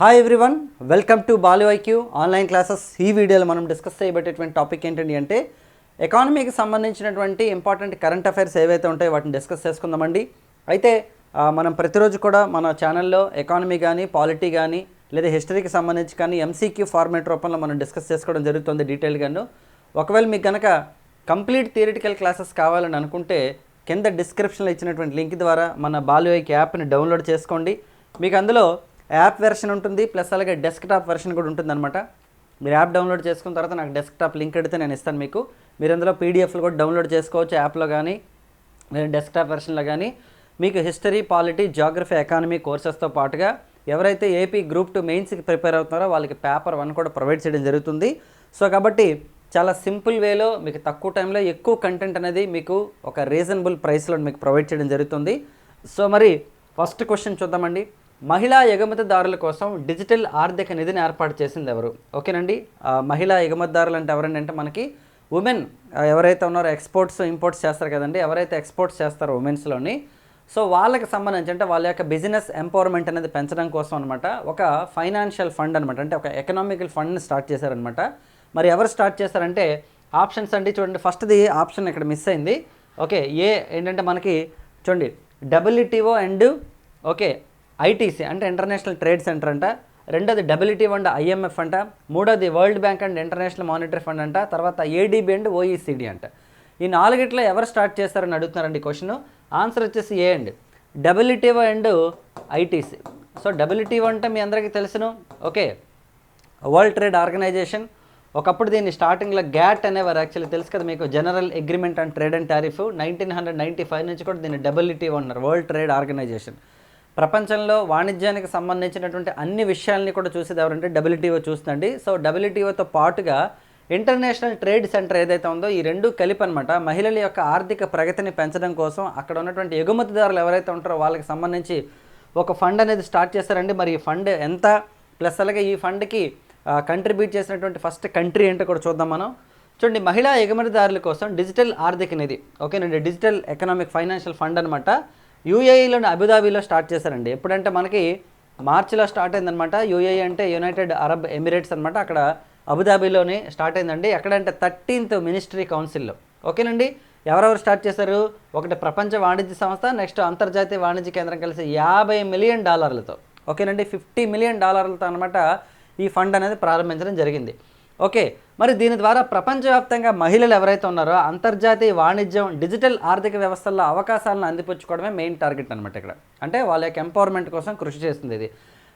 Hi everyone welcome to Balu IQ online classes ఈ వీడియోలో మనం డిస్కస్ చేయబట్టేటువంటి టాపిక్ ఏంటండి అంటే ఎకానమీకి సంబంధించినటువంటి ఇంపార్టెంట్ కరెంట్ అఫైర్స్ ఏవైతే ఉంటాయో వాటిని డిస్కస్ చేసుకుందామండి. అయితే మనం ప్రతిరోజు కూడా మన ఛానల్లో ఎకానమీ కానీ పాలిటీ కానీ లేదా హిస్టరీకి సంబంధించి కానీ ఎంసీక్యూ ఫార్మేట్ రూపంలో మనం డిస్కస్ చేసుకోవడం జరుగుతుంది డీటెయిల్గాను ఒకవేళ మీకు కనుక కంప్లీట్ థియరిటికల్ క్లాసెస్ కావాలని అనుకుంటే కింద డిస్క్రిప్షన్లో ఇచ్చినటువంటి లింక్ ద్వారా మన బాలు యాప్ని డౌన్లోడ్ చేసుకోండి. మీకు అందులో యాప్ వెర్షన్ ఉంటుంది ప్లస్ అలాగే డెస్క్టాప్ వెర్షన్ కూడా ఉంటుందన్నమాట. మీరు యాప్ డౌన్లోడ్ చేసుకున్న తర్వాత నాకు డెస్క్టాప్ లింక్ అడిగితే నేను ఇస్తాను మీకు. మీరు అందులో పీడిఎఫ్లు కూడా డౌన్లోడ్ చేసుకోవచ్చు యాప్లో కానీ లేదా డెస్క్టాప్ వెర్షన్లో కానీ మీకు హిస్టరీ పాలిటీ జాగ్రఫీ ఎకానమీ కోర్సెస్తో పాటుగా ఎవరైతే ఏపీ గ్రూప్ టూ మెయిన్స్కి ప్రిపేర్ అవుతున్నారో వాళ్ళకి పేపర్ వన్ కూడా ప్రొవైడ్ చేయడం జరుగుతుంది. సో కాబట్టి చాలా సింపుల్ వేలో మీకు తక్కువ టైంలో ఎక్కువ కంటెంట్ అనేది మీకు ఒక రీజనబుల్ ప్రైస్లో మీకు ప్రొవైడ్ చేయడం జరుగుతుంది. సో మరి ఫస్ట్ క్వశ్చన్ చూద్దామండి. మహిళా ఎగుమతిదారుల కోసం డిజిటల్ ఆర్థిక నిధిని ఏర్పాటు చేసింది ఎవరు? ఓకేనండి. మహిళా ఎగుమతిదారులు అంటే ఎవరండి అంటే మనకి ఉమెన్ ఎవరైతే ఉన్నారో ఎక్స్పోర్ట్స్ ఇంపోర్ట్స్ చేస్తారు కదండి. ఎవరైతే ఎక్స్పోర్ట్స్ చేస్తారో ఉమెన్స్లోని. సో వాళ్ళకి సంబంధించి అంటే వాళ్ళ యొక్క బిజినెస్ ఎంపవర్మెంట్ అనేది పెంచడం కోసం అనమాట ఒక ఫైనాన్షియల్ ఫండ్ అనమాట అంటే ఒక ఎకనామికల్ ఫండ్ని స్టార్ట్ చేశారనమాట మరి ఎవరు స్టార్ట్ చేశారంటే ఆప్షన్స్ అండి చూడండి. ఫస్ట్ది ఆప్షన్ ఇక్కడ మిస్ అయింది. ఓకే ఏ ఏంటంటే మనకి చూడండి. డబ్ల్యూటీఓ అండ్ ఓకే ఐటీసీ అంటే ఇంటర్నేషనల్ ట్రేడ్ సెంటర్ అంట. రెండోది డబ్ల్యూటీ అండ్ ఐఎంఎఫ్ అంట. మూడోది world bank and international monetary fund అంట. తర్వాత ఏడీబీ అండ్ ఓఈసీడీ అంట. ఈ నాలుగిట్లో ఎవరు స్టార్ట్ చేస్తారని అడుగుతున్నారండి క్వశ్చన్? ఆన్సర్ వచ్చేసి ఏ అండి. WTO and ITC so. WTO అంటే మీ అందరికీ తెలుసును. ఓకే. World trade organisation. ఒకప్పుడు దీన్ని స్టార్టింగ్లో గ్యాట్ అనేవారు. యాక్చువల్లీ తెలుసు కదా మీకు general agreement and trade and tariff. Nineteen hundred ninety five నుంచి కూడా దీన్ని డబ్ల్యూటీఓ అన్నారు వరల్డ్ ట్రేడ్ ఆర్గనైజేషన్. ప్రపంచంలో వాణిజ్యానికి సంబంధించినటువంటి అన్ని విషయాల్ని కూడా చూసేది ఎవరంటే డబ్ల్యూటీఓ చూస్తుందండి. సో డబ్ల్యూటీఓతో పాటుగా ఇంటర్నేషనల్ ట్రేడ్ సెంటర్ ఏదైతే ఉందో ఈ రెండు కలిపి అనమాట మహిళల యొక్క ఆర్థిక ప్రగతిని పెంచడం కోసం అక్కడ ఉన్నటువంటి ఎగుమతిదారులు ఎవరైతే ఉంటారో వాళ్ళకి సంబంధించి ఒక ఫండ్ అనేది స్టార్ట్ చేస్తారండి మరి ఈ ఫండ్ ఎంత? ప్లస్ అలాగే ఈ ఫండ్కి కంట్రిబ్యూట్ చేసినటువంటి ఫస్ట్ కంట్రీ ఏంటో కూడా చూద్దాం మనం. చూడండి మహిళా ఎగుమతిదారుల కోసం డిజిటల్ ఆర్థిక నిధి ఓకేనండి డిజిటల్ ఎకనామిక్ ఫైనాన్షియల్ ఫండ్ అనమాట యూఏఈలోని అబుదాబీలో స్టార్ట్ చేశారండి. ఎప్పుడంటే మనకి మార్చిలో స్టార్ట్ అయిందనమాట యూఏఈ అంటే యునైటెడ్ అరబ్ ఎమిరేట్స్ అనమాట అక్కడ అబుదాబీలోని స్టార్ట్ అయిందండి. ఎక్కడంటే థర్టీన్త్ మినిస్ట్రీ కౌన్సిల్లో ఓకేనండి? ఎవరెవరు స్టార్ట్ చేశారు? ఒకటి ప్రపంచ వాణిజ్య సంస్థ నెక్స్ట్ అంతర్జాతీయ వాణిజ్య కేంద్రం కలిసి యాభై మిలియన్ డాలర్లతో ఓకేనండి? ఫిఫ్టీ మిలియన్ డాలర్లతో అనమాట ఈ ఫండ్ అనేది ప్రారంభించడం జరిగింది. ఓకే మరి దీని ద్వారా ప్రపంచవ్యాప్తంగా మహిళలు ఎవరైతే ఉన్నారో అంతర్జాతీయ వాణిజ్యం డిజిటల్ ఆర్థిక వ్యవస్థల్లో అవకాశాలను అందిపుచ్చుకోవడమే మెయిన్ టార్గెట్ అనమాట ఇక్కడ. అంటే వాళ్ళ యొక్క ఎంపవర్మెంట్ కోసం కృషి చేస్తుంది ఇది.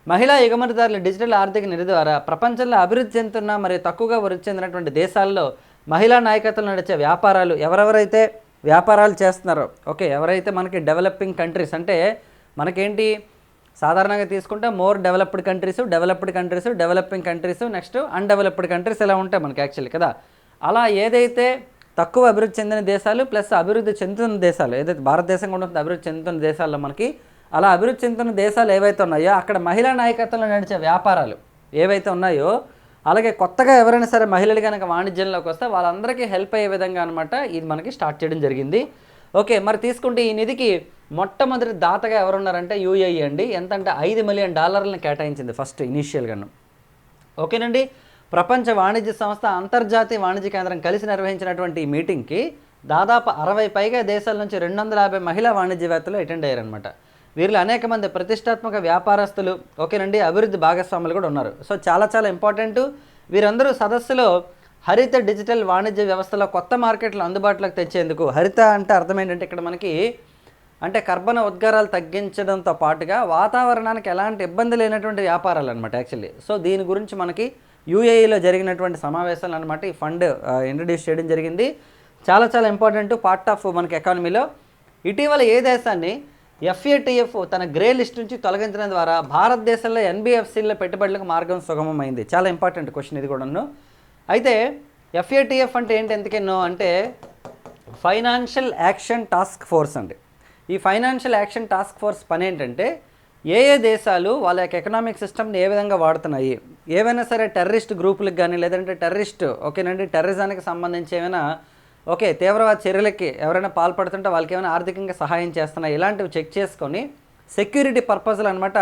మహిళా ఎగుమతిదారుల డిజిటల్ ఆర్థిక నిధి ద్వారా ప్రపంచంలో అభివృద్ధి చెందుతున్న మరియు తక్కువగా వృద్ధి చెందినటువంటి దేశాల్లో మహిళా నాయకత్వం నడిచే వ్యాపారాలు ఎవరెవరైతే వ్యాపారాలు చేస్తున్నారో ఓకే ఎవరైతే మనకి డెవలపింగ్ కంట్రీస్ అంటే మనకేంటి సాధారణంగా తీసుకుంటే more developed countries developed countries developing countries next undeveloped countries ఇలా ఉంటాయి మనకి యాక్చువల్లీ కదా. అలా ఏదైతే తక్కువ అభివృద్ధి చెందిన దేశాలు ప్లస్ అభివృద్ధి చెందుతున్న దేశాలు ఏదైతే భారతదేశం కూడా అభివృద్ధి చెందుతున్న దేశాల్లో మనకి అలా అభివృద్ధి చెందుతున్న దేశాలు ఏవైతే ఉన్నాయో అక్కడ మహిళా నాయకత్వంలో నడిచే వ్యాపారాలు ఏవైతే ఉన్నాయో అలాగే కొత్తగా ఎవరైనా సరే మహిళలు కనుక వాణిజ్యంలోకి వస్తే వాళ్ళందరికీ హెల్ప్ అయ్యే విధంగా అనమాట ఇది మనకి స్టార్ట్ చేయడం జరిగింది. ఓకే మరి తీసుకుంటే ఈ నిధికి మొట్టమొదటి దాతగా ఎవరున్నారంటే యూఏఈ అండి. ఎంత అంటే ఐదు మిలియన్ డాలర్లను కేటాయించింది ఫస్ట్ ఇనీషియల్గాను. ఓకేనండి? ప్రపంచ వాణిజ్య సంస్థ అంతర్జాతీయ వాణిజ్య కేంద్రం కలిసి నిర్వహించినటువంటి ఈ మీటింగ్కి దాదాపు అరవై పైగా దేశాల నుంచి రెండు వందల యాభై మహిళా వాణిజ్యవేత్తలు అటెండ్ అయ్యారనమాట వీరిలో అనేక మంది ప్రతిష్టాత్మక వ్యాపారస్తులు ఓకేనండి అభివృద్ధి భాగస్వాములు కూడా ఉన్నారు. సో చాలా చాలా ఇంపార్టెంట్. వీరందరూ సదస్సులో హరిత డిజిటల్ వాణిజ్య వ్యవస్థలో కొత్త మార్కెట్లు అందుబాటులోకి తెచ్చేందుకు హరిత అంటే అర్థం ఏంటంటే ఇక్కడ మనకి అంటే కర్బన ఉద్గారాలు తగ్గించడంతో పాటుగా వాతావరణానికి ఎలాంటి ఇబ్బంది లేనటువంటి వ్యాపారాలు అనమాట యాక్చువల్లీ. సో దీని గురించి మనకి యూఏఈలో జరిగినటువంటి సమావేశాలు అనమాట ఈ ఫండ్ ఇంట్రడ్యూస్ చేయడం జరిగింది. చాలా చాలా ఇంపార్టెంట్ పార్ట్ ఆఫ్ మనకి ఎకానమీలో. ఇటీవల ఏ దేశాన్ని ఎఫ్ఏటిఎఫ్ తన గ్రే లిస్ట్ నుంచి తొలగించడం ద్వారా భారతదేశంలో ఎన్బిఎఫ్సిలో పెట్టుబడులకు మార్గం సుగమమైంది? చాలా ఇంపార్టెంట్ క్వశ్చన్ ఇది కూడాను. అయితే ఎఫ్ఏటిఎఫ్ అంటే ఏంటి ఎందుకెన్నో అంటే ఫైనాన్షియల్ యాక్షన్ టాస్క్ ఫోర్స్ అండి. ఈ ఫైనాన్షియల్ యాక్షన్ టాస్క్ ఫోర్స్ పని ఏంటంటే ఏ ఏ దేశాలు వాళ్ళ యొక్క ఎకనామిక్ సిస్టమ్ని ఏ విధంగా వాడుతున్నాయి ఏవైనా సరే టెర్రరిస్ట్ గ్రూపులకు కానీ లేదంటే టెర్రరిస్ట్ ఓకేనండి టెర్రరిజానికి సంబంధించి ఏమైనా ఓకే తీవ్రవాద చర్యలకి ఎవరైనా పాల్పడుతుంటే వాళ్ళకి ఏమైనా ఆర్థికంగా సహాయం చేస్తున్నాయి ఇలాంటివి చెక్ చేసుకొని సెక్యూరిటీ పర్పస్లు అనమాట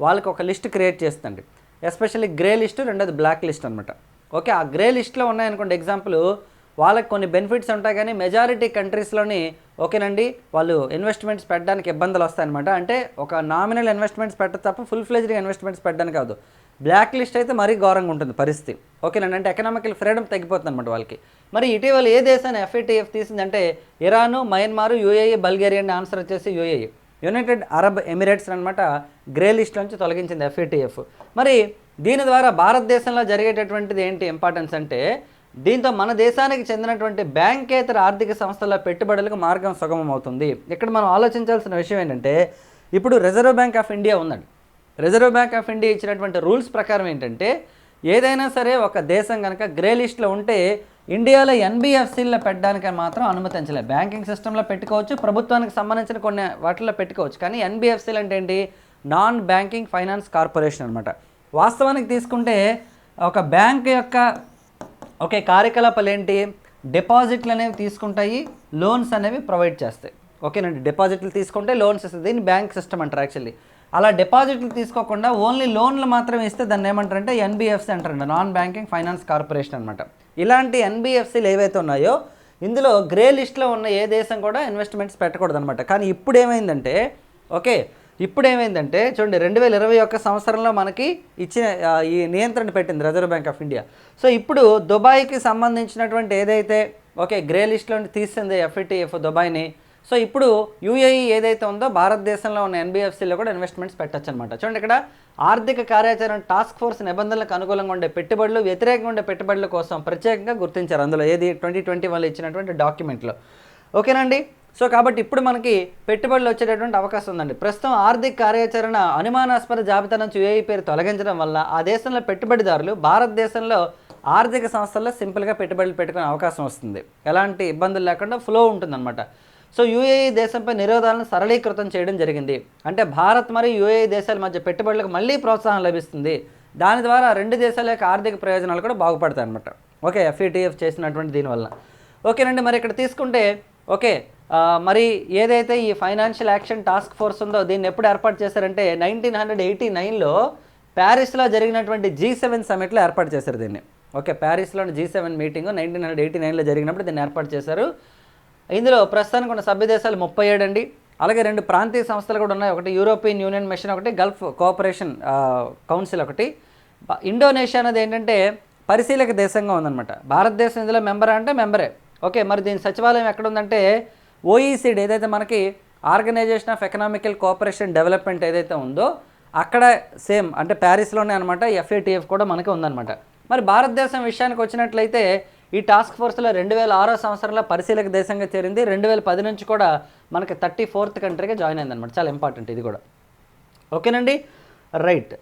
వాళ్ళకి ఒక లిస్ట్ క్రియేట్ చేస్తుంది ఎస్పెషల్లీ గ్రే లిస్ట్ రెండోది బ్లాక్ లిస్ట్ అనమాట ఓకే ఆ గ్రే లిస్ట్లో ఉన్నాయనుకోండి ఎగ్జాంపుల్ వాళ్ళకి కొన్ని బెనిఫిట్స్ ఉంటాయి కానీ మెజారిటీ కంట్రీస్లోని ఓకేనండి వాళ్ళు ఇన్వెస్ట్మెంట్స్ పెట్టడానికి ఇబ్బందులు వస్తాయన్నమాట. అంటే ఒక నామినల్ ఇన్వెస్ట్మెంట్స్ పెట్ట తప్ప ఫుల్ ఫ్లెజ్డ్గా ఇన్వెస్ట్మెంట్స్ పెట్టడానికి కాదు. బ్లాక్ లిస్ట్ అయితే మరీ ఘోరంగా ఉంటుంది పరిస్థితి. ఓకేనండి అంటే ఎకనామికల్ ఫ్రీడమ్ తగ్గిపోతుంది అనమాట వాళ్ళకి. మరి ఇటీవల ఏ దేశాన్ని FATF తీసిందంటే Iran Myanmar UAE Bulgaria answer వచ్చేసి యూఏఈ యునైటెడ్ అరబ్ ఎమిరేట్స్ అనమాట గ్రే లిస్ట్ నుంచి తొలగించింది ఎఫ్ఏటీఎఫ్ మరి దీని ద్వారా భారతదేశంలో జరిగేటటువంటిది ఏంటి ఇంపార్టెన్స్ అంటే దీంతో మన దేశానికి చెందినటువంటి బ్యాంకేతర ఆర్థిక సంస్థల పెట్టుబడులకు మార్గం సుగమం అవుతుంది. ఇక్కడ మనం ఆలోచించాల్సిన విషయం ఏంటంటే ఇప్పుడు రిజర్వ్ బ్యాంక్ ఆఫ్ ఇండియా ఉందండి. రిజర్వ్ బ్యాంక్ ఆఫ్ ఇండియా ఇచ్చినటువంటి రూల్స్ ప్రకారం ఏంటంటే ఏదైనా సరే ఒక దేశం కనుక గ్రే లిస్ట్లో ఉంటే ఇండియాలో ఎన్బిఎఫ్సీల్లో పెట్టడానికి మాత్రం అనుమతించలేదు బ్యాంకింగ్ సిస్టంలో పెట్టుకోవచ్చు ప్రభుత్వానికి సంబంధించిన కొన్ని వాటిల్లో పెట్టుకోవచ్చు. కానీ ఎన్బిఎఫ్సీలు అంటే ఏంటి? నాన్ బ్యాంకింగ్ ఫైనాన్స్ కార్పొరేషన్ అనమాట వాస్తవానికి తీసుకుంటే ఒక బ్యాంక్ యొక్క ఒకే కార్యకలాపాలు ఏంటి? డిపాజిట్లు అనేవి తీసుకుంటాయి లోన్స్ అనేవి ప్రొవైడ్ చేస్తాయి. ఓకేనండి డిపాజిట్లు తీసుకుంటే లోన్స్ ఇస్తుంది దీన్ని బ్యాంక్ సిస్టమ్ అంటారు యాక్చువల్లీ. అలా డిపాజిట్లు తీసుకోకుండా ఓన్లీ లోన్లు మాత్రం ఇస్తే దాన్ని ఏమంటారంటే ఎన్బిఎఫ్సి అంటారండి నాన్ బ్యాంకింగ్ ఫైనాన్స్ కార్పొరేషన్ అనమాట ఇలాంటి ఎన్బిఎఫ్సీలు ఏవైతే ఉన్నాయో ఇందులో గ్రే లిస్ట్లో ఉన్న ఏ దేశం కూడా ఇన్వెస్ట్మెంట్స్ పెట్టకూడదు అనమాట కానీ ఇప్పుడు ఏమైందంటే ఓకే ఇప్పుడు ఏమైందంటే చూడండి రెండు వేల ఇరవై ఒక్క సంవత్సరంలో మనకి ఇచ్చిన ఈ నియంత్రణ పెట్టింది reserve bank of India so ఇప్పుడు దుబాయ్కి సంబంధించినటువంటి ఏదైతే ఓకే గ్రే లిస్ట్లో తీసింది ఎఫ్ఐటిఎఫ్ దుబాయ్ని సో ఇప్పుడు యూఏఈ ఏదైతే ఉందో భారతదేశంలో ఉన్న ఎన్బిఎఫ్సీలో కూడా ఇన్వెస్ట్మెంట్స్ పెట్టచ్చు అనమాట చూడండి ఇక్కడ ఆర్థిక కార్యాచరణ టాస్క్ ఫోర్స్ నిబంధనలకు అనుకూలంగా ఉండే పెట్టుబడులు వ్యతిరేకంగా ఉండే పెట్టుబడుల కోసం ప్రత్యేకంగా గుర్తించారు అందులో ఏది? ట్వంటీ ట్వంటీ వాళ్ళు ఇచ్చినటువంటి డాక్యుమెంట్లో ఓకేనండి సో కాబట్టి ఇప్పుడు మనకి పెట్టుబడులు వచ్చేటటువంటి అవకాశం ఉందండి. ప్రస్తుతం ఆర్థిక కార్యాచరణ అనుమానాస్పద జాబితా నుంచి యుఏఈ పేరు తొలగించడం వల్ల ఆ దేశంలో పెట్టుబడిదారులు భారతదేశంలో ఆర్థిక సంస్థల్లో సింపుల్గా పెట్టుబడులు పెట్టుకునే అవకాశం వస్తుంది. ఎలాంటి ఇబ్బందులు లేకుండా ఫ్లో ఉంటుందన్నమాట. సో యూఏఈ దేశంపై నిరోధాలను సరళీకృతం చేయడం జరిగింది. అంటే భారత్ మరియు యూఏఈ దేశాల మధ్య పెట్టుబడులకు మళ్ళీ ప్రోత్సాహం లభిస్తుంది. దాని ద్వారా రెండు దేశాల యొక్క ఆర్థిక ప్రయోజనాలు కూడా బాగుపడతాయి అనమాట ఓకే ఎఫ్ఈటీఎఫ్ చేసినటువంటి దీనివల్ల. ఓకేనండి మరి ఇక్కడ తీసుకుంటే ఓకే మరి ఏదైతే ఈ ఫైనాన్షియల్ యాక్షన్ టాస్క్ ఫోర్స్ ఉందో దీన్ని ఎప్పుడు ఏర్పాటు చేశారంటే నైన్టీన్ హండ్రెడ్ ఎయిటీ నైన్లో ప్యారిస్లో జరిగినటువంటి జీ సెవెన్ సమిట్లో ఏర్పాటు చేశారు దీన్ని. Okay ప్యారిస్లోని G seven meeting nineteen hundred eighty నైన్లో జరిగినప్పుడు దీన్ని ఏర్పాటు చేశారు. ఇందులో ప్రస్తుతానికి ఉన్న సభ్య దేశాలు ముప్పై ఏడు అండి. అలాగే రెండు ప్రాంతీయ సంస్థలు కూడా ఉన్నాయి. ఒకటి యూరోపియన్ యూనియన్ మిషన్ ఒకటి గల్ఫ్ కోఆపరేషన్ కౌన్సిల్ ఒకటి. ఇండోనేషియా అనేది ఏంటంటే పరిశీలక దేశంగా ఉందన్నమాట. భారతదేశం ఇందులో మెంబర్ అంటే మెంబరే. ఓకే మరి దీని సచివాలయం ఎక్కడ ఉందంటే ఓఈసీడీ ఏదైతే మనకి organisation of economical cooperation development ఏదైతే ఉందో అక్కడ సేమ్ అంటే ప్యారిస్లోనే అనమాట ఎఫ్ఏటిఎఫ్ కూడా మనకి ఉందన్నమాట. మరి భారతదేశం విషయానికి వచ్చినట్లయితే ఈ టాస్క్ ఫోర్స్లో రెండు వేల ఆరో సంవత్సరంలో పరిశీలక దేశంగా చేరింది. రెండు వేల పది నుంచి కూడా మనకి థర్టీ ఫోర్త్ కంట్రీగా జాయిన్ అయిందనమాట చాలా ఇంపార్టెంట్ ఇది కూడా. ఓకేనండి? రైట్.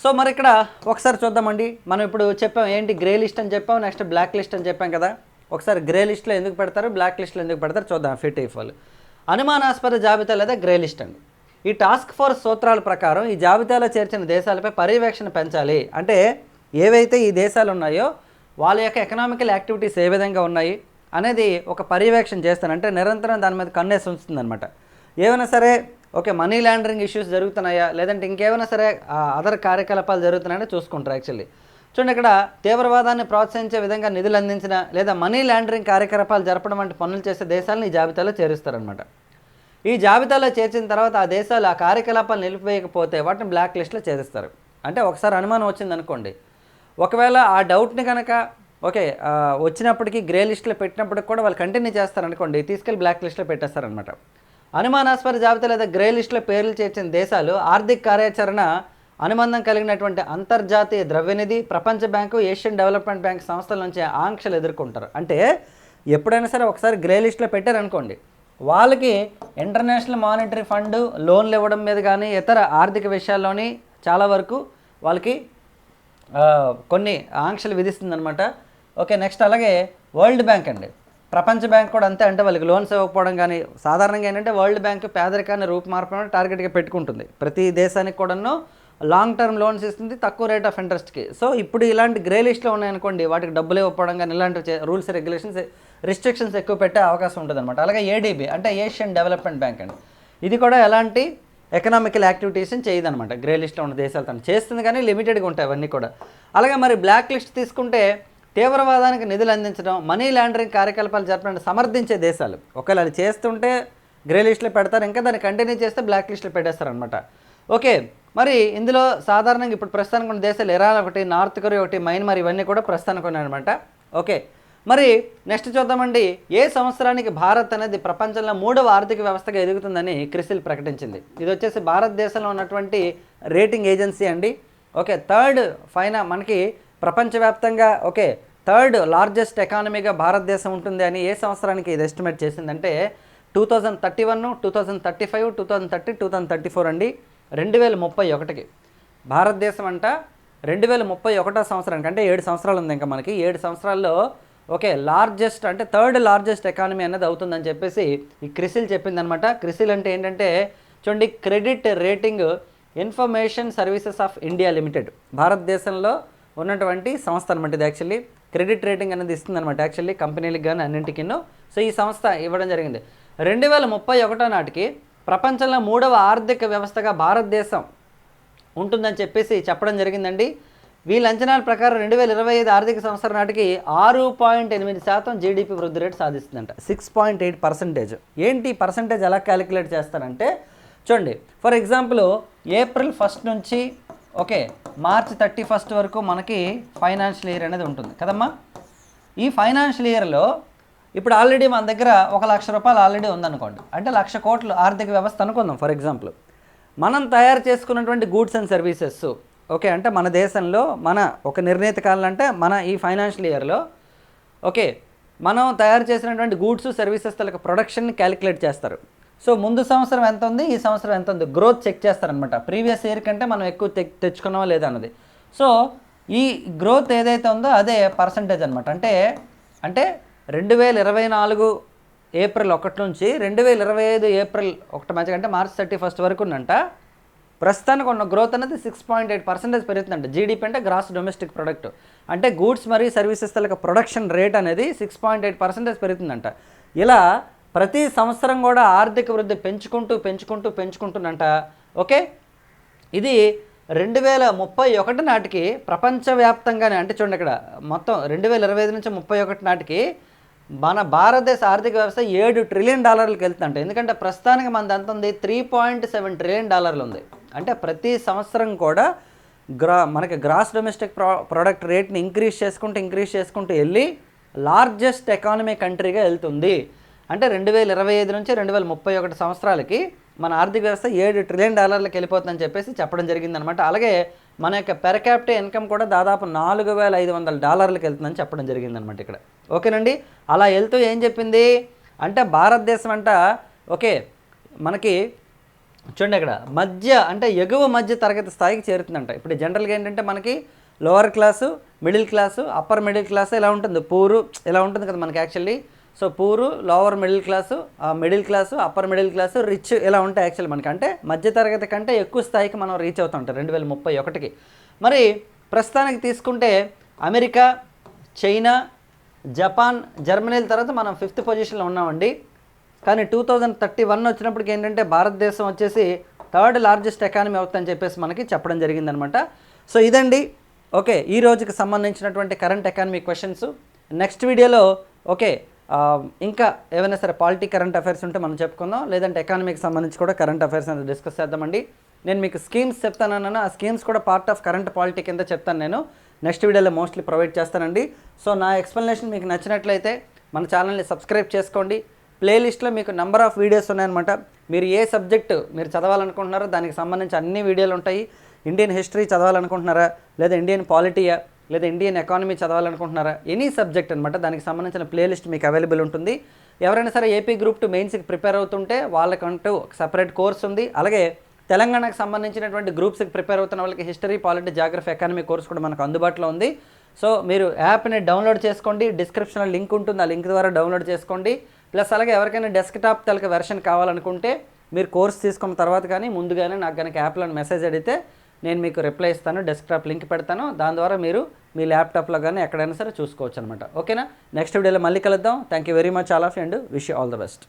సో మరి ఇక్కడ ఒకసారి చూద్దామండి. మనం ఇప్పుడు చెప్పాం ఏంటి గ్రే లిస్ట్ అని చెప్పాం నెక్స్ట్ బ్లాక్ లిస్ట్ అని చెప్పాం కదా. ఒకసారి గ్రే లిస్ట్లో ఎందుకు పెడతారు? బ్లాక్ లిస్ట్లో ఎందుకు పెడతారు? చూద్దాం ఫిట్ వాళ్ళు అనుమానాస్పద జాబితా లేదా గ్రే లిస్ట్ అండి. ఈ టాస్క్ ఫోర్స్ సూత్రాల ప్రకారం ఈ జాబితాలో చేర్చిన దేశాలపై పర్యవేక్షణ పెంచాలి. అంటే ఏవైతే ఈ దేశాలు ఉన్నాయో వాళ్ళ యొక్క ఎకనామికల్ యాక్టివిటీస్ ఏ విధంగా ఉన్నాయి అనేది ఒక పర్యవేక్షణ చేస్తాను. అంటే నిరంతరం దాని మీద కన్నేసి ఉంచుతుందనమాట ఏమైనా సరే ఓకే మనీ లాండరింగ్ ఇష్యూస్ జరుగుతున్నాయా? లేదంటే ఇంకేమైనా సరే అదర్ కార్యకలాపాలు జరుగుతున్నాయని చూసుకుంటారు యాక్చువల్లీ చూడండి ఇక్కడ తీవ్రవాదాన్ని ప్రోత్సహించే విధంగా నిధులు అందించిన లేదా మనీ లాండరింగ్ కార్యకలాపాలు జరపడం వంటి పనులు చేసే దేశాలను ఈ జాబితాలో చేరుస్తారనమాట ఈ జాబితాలో చేర్చిన తర్వాత ఆ దేశాలు ఆ కార్యకలాపాలు నిలిపివేయకపోతే వాటిని బ్లాక్ లిస్ట్లో చేరుస్తారు. అంటే ఒకసారి అనుమానం వచ్చింది అనుకోండి. ఒకవేళ ఆ డౌట్ని కనుక ఓకే వచ్చినప్పటికీ గ్రే లిస్ట్లో పెట్టినప్పటికి కూడా వాళ్ళు కంటిన్యూ చేస్తారనుకోండి తీసుకెళ్ళి బ్లాక్ లిస్ట్లో పెట్టేస్తారనమాట అనుమానాస్పద జాబితా లేదా గ్రే లిస్టులో పేర్లు చేర్చిన దేశాలు ఆర్థిక కార్యాచరణ అనుబంధం కలిగినటువంటి అంతర్జాతీయ ద్రవ్యనిధి ప్రపంచ బ్యాంకు ఏషియన్ డెవలప్మెంట్ బ్యాంక్ సంస్థల నుంచి ఆంక్షలు ఎదుర్కొంటారు. అంటే ఎప్పుడైనా సరే ఒకసారి గ్రే లిస్ట్లో పెట్టారనుకోండి. వాళ్ళకి ఇంటర్నేషనల్ మానిటరీ ఫండ్ లోన్లు ఇవ్వడం మీద కానీ ఇతర ఆర్థిక విషయాల్లోని చాలా వరకు వాళ్ళకి కొన్ని ఆంక్షలు విధిస్తుందనమాట ఓకే నెక్స్ట్ అలాగే వరల్డ్ బ్యాంక్ అండి. ప్రపంచ బ్యాంక్ కూడా అంతే అంటే వాళ్ళకి లోన్స్ ఇవ్వకపోవడం కానీ సాధారణంగా ఏంటంటే వరల్డ్ బ్యాంక్ పేదరికాన్ని రూపుమార్పడం టార్గెట్గా పెట్టుకుంటుంది. ప్రతి దేశానికి కూడాను లాంగ్ టర్మ్ లోన్స్ ఇస్తుంది తక్కువ రేట్ ఆఫ్ ఇంట్రెస్ట్కి సో ఇప్పుడు ఇలాంటి గ్రే లిస్ట్లో ఉన్నాయనుకోండి వాటికి డబ్బులు ఇవ్వకపోవడం కానీ ఇలాంటి రూల్స్ రెగ్యులేషన్స్ రిస్ట్రిక్షన్స్ ఎక్కువ పెట్టే అవకాశం ఉంటుంది అనమాట అలాగే ఏడీబీ అంటే ఏషియన్ డెవలప్మెంట్ బ్యాంక్ అండి. ఇది కూడా ఎలాంటి ఎకనామికల్ యాక్టివిటీస్ని చేయదనమాట గ్రే లిస్ట్లో ఉన్న దేశాలతో చేస్తుంది కానీ లిమిటెడ్గా ఉంటాయి అవన్నీ కూడా. అలాగే మరి బ్లాక్ లిస్ట్ తీసుకుంటే తీవ్రవాదానికి నిధులు అందించడం మనీ లాండరింగ్ కార్యకలాపాలు జరపడానికి సమర్థించే దేశాలు. ఒకవేళ అది చేస్తుంటే గ్రే లిస్ట్లో పెడతారు ఇంకా దాన్ని కంటిన్యూ చేస్తే బ్లాక్ లిస్ట్లో పెట్టేస్తారనమాట ఓకే మరి ఇందులో సాధారణంగా ఇప్పుడు ప్రస్తుతానికి ఉన్న దేశాలు ఇరాన్ ఒకటి నార్త్ కొరియా ఒకటి మయన్మార్ ఇవన్నీ కూడా ప్రస్తుతానికి ఉన్నాయన్నమాట. ఓకే. మరి నెక్స్ట్ చూద్దామండి. ఏ సంవత్సరానికి భారత్ అనేది ప్రపంచంలో మూడవ ఆర్థిక వ్యవస్థగా ఎదుగుతుందని క్రిసిల్ ప్రకటించింది. ఇది వచ్చేసి భారతదేశంలో ఉన్నటువంటి రేటింగ్ ఏజెన్సీ అండి. ఓకే థర్డ్ ఫైన మనకి ప్రపంచవ్యాప్తంగా ఓకే థర్డ్ లార్జెస్ట్ ఎకానమీగా భారతదేశం ఉంటుంది అని ఏ సంవత్సరానికి ఇది ఎస్టిమేట్ చేసిందంటే two thousand thirty one two thousand thirty five two thousand thirty two thousand thirty four అండి. రెండు వేల ముప్పై ఒకటికి. భారతదేశం అంట రెండు వేల ముప్పై ఒకటో సంవత్సరానికి అంటే ఏడు సంవత్సరాలు ఉంది ఇంకా మనకి. ఏడు సంవత్సరాల్లో ఓకే లార్జెస్ట్ అంటే థర్డ్ లార్జెస్ట్ ఎకానమీ అనేది అవుతుందని చెప్పేసి ఈ క్రిసిల్ చెప్పిందనమాట. క్రిసిల్ అంటే ఏంటంటే చూడండి credit rating information services of India limited. భారతదేశంలో ఉన్నటువంటి సంస్థ అనమాట ఇది యాక్చువల్లీ. క్రెడిట్ రేటింగ్ అనేది ఇస్తుందనమాట యాక్చువల్లీ కంపెనీలకు కానీ అన్నింటికినో. సో ఈ సంస్థ ఇవ్వడం జరిగింది. రెండు వేల ముప్పై ఒకటో నాటికి ప్రపంచంలో మూడవ ఆర్థిక వ్యవస్థగా భారతదేశం ఉంటుందని చెప్పేసి చెప్పడం జరిగిందండి. వీళ్ళ అంచనాల ప్రకారం రెండు వేల ఇరవై ఐదు ఆర్థిక సంవత్సరం నాటికి ఆరు పాయింట్ ఎనిమిది శాతం జీడిపి వృద్ధి rate సాధిస్తుందంట. Six point eight percentage. ఏంటి పర్సంటేజ్ ఎలా క్యాలిక్యులేట్ చేస్తారంటే చూడండి ఫర్ ఎగ్జాంపుల్ ఏప్రిల్ ఫస్ట్ నుంచి ఓకే మార్చ్ థర్టీ ఫస్ట్ వరకు మనకి ఫైనాన్షియల్ ఇయర్ అనేది ఉంటుంది కదమ్మా? ఈ ఫైనాన్షియల్ ఇయర్లో ఇప్పుడు ఆల్రెడీ మన దగ్గర ఒక లక్ష రూపాయలు ఆల్రెడీ ఉందనుకోండి. అంటే లక్ష కోట్లు ఆర్థిక వ్యవస్థ అనుకుందాం ఫర్ ఎగ్జాంపుల్ మనం తయారు చేసుకున్నటువంటి గూడ్స్ అండ్ సర్వీసెస్ ఓకే అంటే మన దేశంలో మన ఒక నిర్ణీత కాలం అంటే మన ఈ ఫైనాన్షియల్ ఇయర్లో ఓకే మనం తయారు చేసినటువంటి గూడ్స్ సర్వీసెస్ తలక ప్రొడక్షన్ని క్యాలిక్యులేట్ చేస్తారు. సో ముందు సంవత్సరం ఎంత ఉంది? ఈ సంవత్సరం ఎంత ఉంది? గ్రోత్ చెక్ చేస్తారనమాట ప్రీవియస్ ఇయర్ కంటే మనం ఎక్కువ తె- తెచ్చుకున్నామా లేదా అన్నది. సో ఈ గ్రోత్ ఏదైతే ఉందో అదే పర్సంటేజ్ అనమాట అంటే అంటే రెండు వేల ఇరవై నాలుగు ఏప్రిల్ ఒకటి నుంచి రెండు వేల ఇరవై ఐదు ఏప్రిల్ ఒకటి మధ్య అంటే మార్చ్ థర్టీ ఫస్ట్ వరకు ఉందంట. ప్రస్తుతానికి ఉన్న గ్రోత్ అనేది సిక్స్ పాయింట్ ఎయిట్ పర్సెంటేజ్ పెరుగుతుందంట. జీడిపి అంటే గ్రాస్ డొమెస్టిక్ ప్రొడక్ట్ అంటే గూడ్స్ మరియు సర్వీసెస్ తలక ప్రొడక్షన్ రేట్ అనేది సిక్స్ పాయింట్ ఎయిట్ పర్సెంటేజ్ పెరుగుతుందంట. ఇలా ప్రతి సంవత్సరం కూడా ఆర్థిక వృద్ధి పెంచుకుంటూ పెంచుకుంటూ పెంచుకుంటుందంట. ఓకే? ఇది రెండు వేల ముప్పై ఒకటి నాటికి ప్రపంచవ్యాప్తంగానే అంటే చూడండి ఇక్కడ మొత్తం రెండు వేల ఇరవై ఐదు నుంచి ముప్పై ఒకటి నాటికి మన భారతదేశ ఆర్థిక వ్యవస్థ ఏడు ట్రిలియన్ డాలర్లకు వెళ్తుందంట. ఎందుకంటే ప్రస్తుతానికి మనది ఎంత ఉంది? త్రీ పాయింట్ సెవెన్ ట్రిలియన్ డాలర్లు ఉంది. అంటే ప్రతి సంవత్సరం కూడా గ్రా మనకి గ్రాస్ డొమెస్టిక్ ప్రో ప్రోడక్ట్ రేట్ని ఇంక్రీజ్ చేసుకుంటూ ఇంక్రీజ్ చేసుకుంటూ వెళ్ళి లార్జెస్ట్ ఎకానమీ కంట్రీగా వెళ్తుంది. అంటే రెండు వేల ఇరవై ఐదు నుంచి రెండు వేల ముప్పై ఒకటి సంవత్సరాలకి మన ఆర్థిక వ్యవస్థ ఏడు ట్రిలియన్ డాలర్లకు వెళ్ళిపోతుందని చెప్పేసి చెప్పడం జరిగిందనమాట. అలాగే మన యొక్క పెర్ క్యాపిటల్ ఇన్కమ్ కూడా దాదాపు నాలుగు వేల ఐదు వందల డాలర్లకు వెళ్తుందని చెప్పడం జరిగిందనమాట ఇక్కడ. ఓకేనండి? అలా వెళ్తూ ఏం చెప్పింది? అంటే భారతదేశం అంట ఓకే మనకి చూడండి అక్కడ మధ్య అంటే ఎగువ మధ్య తరగతి స్థాయికి చేరుతుందంట. ఇప్పుడు జనరల్గా ఏంటంటే మనకి lower class middle class upper middle class ఇలా ఉంటుంది. పూరు ఇలా ఉంటుంది కదా మనకి actually so poor lower middle class middle class upper middle class rich ఇలా ఉంటాయి యాక్చువల్లీ మనకి. అంటే మధ్య తరగతి కంటే ఎక్కువ స్థాయికి మనం రీచ్ అవుతుంటాం రెండు వేల ముప్పై ఒకటికి. మరి ప్రస్తుతానికి తీసుకుంటే అమెరికా చైనా జపాన్ జర్మనీల తర్వాత మనం ఫిఫ్త్ పొజిషన్లో ఉన్నామండి. కానీ టూ థౌజండ్ థర్టీ వన్ వచ్చినప్పటికి ఏంటంటే భారతదేశం వచ్చేసి థర్డ్ లార్జెస్ట్ ఎకానమీ అవుతుందని చెప్పేసి మనకి చెప్పడం జరిగిందనమాట. సో ఇదండి. ఓకే ఈ రోజుకి సంబంధించినటువంటి కరెంట్ ఎకానమీ క్వశ్చన్స్ నెక్స్ట్ వీడియోలో ఓకే ఇంకా ఏమైనా సరే పాలిటీ కరెంట్ అఫైర్స్ ఉంటే మనం చెప్పుకుందాం. లేదంటే ఎకానమీకి సంబంధించి కూడా కరెంట్ అఫైర్స్ అనేది డిస్కస్ చేద్దామండి. నేను మీకు స్కీమ్స్ చెప్తానన్నాను. ఆ స్కీమ్స్ కూడా పార్ట్ ఆఫ్ కరెంట్ పాలిటీ కింద చెప్తాను నేను. నెక్స్ట్ వీడియోలో మోస్ట్లీ ప్రొవైడ్ చేస్తానండి. సో నా ఎక్స్ప్లెనేషన్ మీకు నచ్చినట్లయితే మన ఛానల్ని సబ్స్క్రైబ్ చేసుకోండి. ప్లేలిస్ట్లో మీకు నెంబర్ ఆఫ్ వీడియోస్ ఉన్నాయన్నమాట. మీరు ఏ సబ్జెక్టు మీరు చదవాలనుకుంటున్నారో దానికి సంబంధించి అన్ని వీడియోలు ఉంటాయి. ఇండియన్ హిస్టరీ చదవాలనుకుంటున్నారా? లేదా ఇండియన్ పాలిటీయా? లేదా ఇండియన్ ఎకానమీ చదవాలనుకుంటున్నారా? ఎనీ సబ్జెక్ట్ అనమాట దానికి సంబంధించిన ప్లేలిస్ట్ మీకు అవైలబుల్ ఉంటుంది. ఎవరైనా సరే ఏపీ గ్రూప్ టు మెయిన్స్కి ప్రిపేర్ అవుతుంటే వాళ్ళకంటూ ఒక సపరేట్ కోర్స్ ఉంది. అలాగే తెలంగాణకు సంబంధించినటువంటి గ్రూప్స్కి ప్రిపేర్ అవుతున్న వాళ్ళకి history polity geography economy course కూడా మనకు అందుబాటులో ఉంది. సో మీరు యాప్ని డౌన్లోడ్ చేసుకోండి. డిస్క్రిప్షన్లో లింక్ ఉంటుంది. ఆ లింక్ ద్వారా డౌన్లోడ్ చేసుకోండి. ప్లస్ అలాగే ఎవరికైనా డెస్క్టాప్ తలక వెర్షన్ కావాలనుకుంటే మీరు కోర్స్ తీసుకున్న తర్వాత కానీ ముందుగానే నాకు కనుక యాప్లో మెసేజ్ అడిగితే నేను మీకు రిప్లై ఇస్తాను డెస్క్టాప్ లింక్ పెడతాను. దాని ద్వారా మీరు మీ ల్యాప్టాప్లో కానీ ఎక్కడైనా సరే చూసుకోవచ్చు అనమాట ఓకేనా నెక్స్ట్ వీడియోలో మళ్ళీ కలుద్దాం. Thank you very much all of and wish all the best